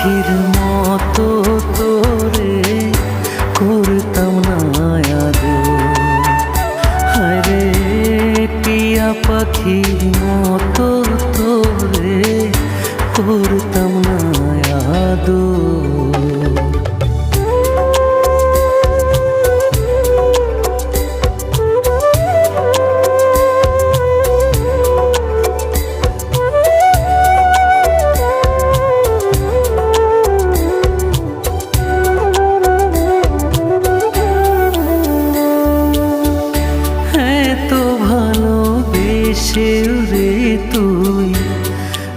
পাখির মতো তোরে করতাম না হরে টিয়া পাখির মতো তোরে করতাম না আদর। ভালোবেসে রে তুই,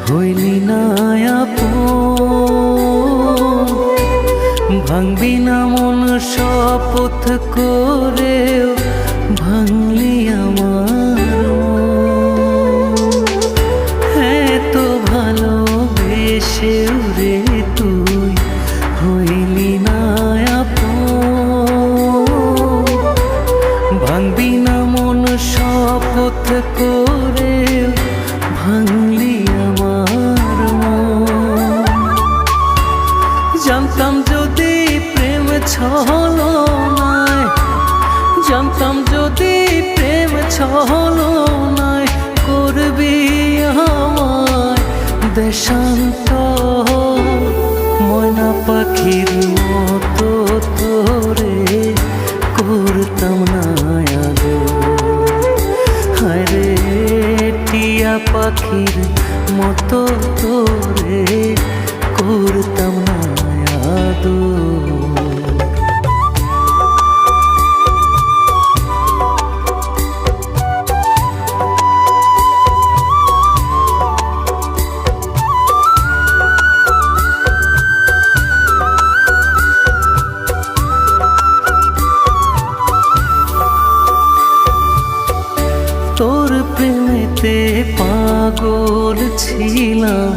হইলি না ভাঙবি না মন শপথ করেও, ভাঙলি আমার মন। এত ভালোবেসে ভাঙবি না মন শপথ করে, ভাঙলি আমার। জানতাম যদি প্রেম ছলো জানতাম যদি প্রেম ছলো নাই করবি আমায় দেশান্ত ময়না পাখির মতো তোরে করতাম। তোর প্রেমেতে পাগল ছিলাম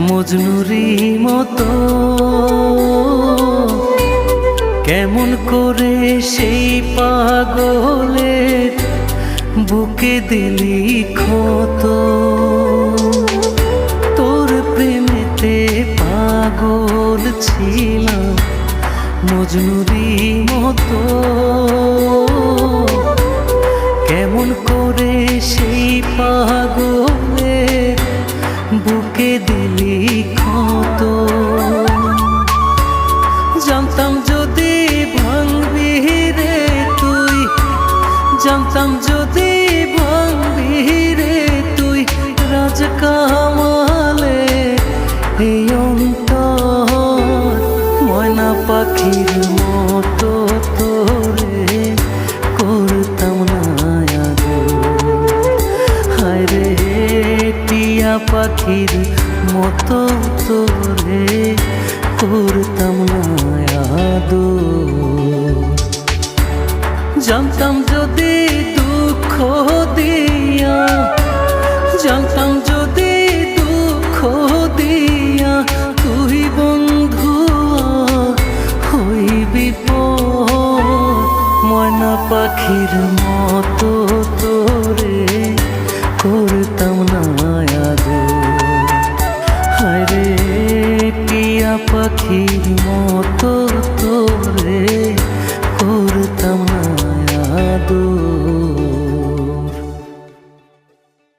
মজনুরি মতো কেমন করে সেই পাগলের বুকে দিলি ক্ষত তোর প্রেমেতে পাগল ছিলাম মজনুরি মতো কামালে এই অন্তর ময়না পাখির মতো তোরে করতাম না আদর হায়রে টিয়া পাখির মতো তোরে করতাম না জানতাম যদি দুঃখ দিয়া, জানতাম পাখির মতো তোরে করতাম না আদর। হায়রে টিয়া পাখির মতো তোরে